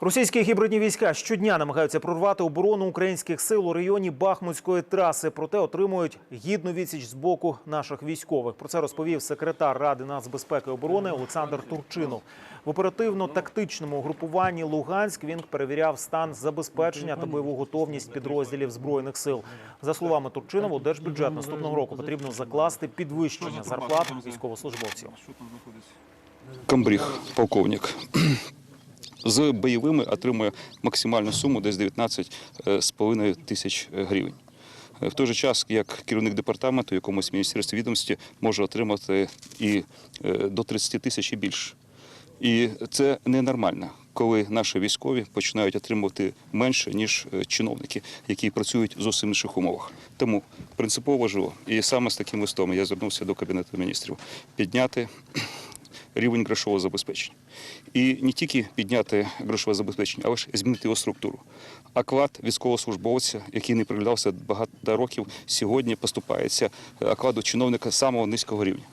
Російські гібридні війська щодня намагаються прорвати оборону українських сил у районі Бахмутської траси, проте отримують гідну відсіч з боку наших військових. Про це розповів секретар Ради нацбезпеки і оборони Олександр Турчинов. В оперативно-тактичному угрупуванні Луганськ він перевіряв стан забезпечення та бойову готовність підрозділів збройних сил. За словами Турчинова, у держбюджет наступного року потрібно закласти підвищення зарплат військовослужбовців. Камбріг, полковник. З бойовими отримує максимальну суму десь 19,5 тисяч гривень. В той же час, як керівник департаменту, якомусь міністерстві відомості може отримати і е, до 30 тисяч і більше. І це ненормально, коли наші військові починають отримувати менше, ніж е, чиновники, які працюють в зовсім інших умовах. Тому принципово важливо, і саме з таким листом я звернувся до Кабінету міністрів підняти рівень грошового забезпечення. І не тільки підняти грошове забезпечення, але ж змінити його структуру. Оклад військовослужбовця, який не проглядався багато років, сьогодні поступається окладу чиновника самого низького рівня.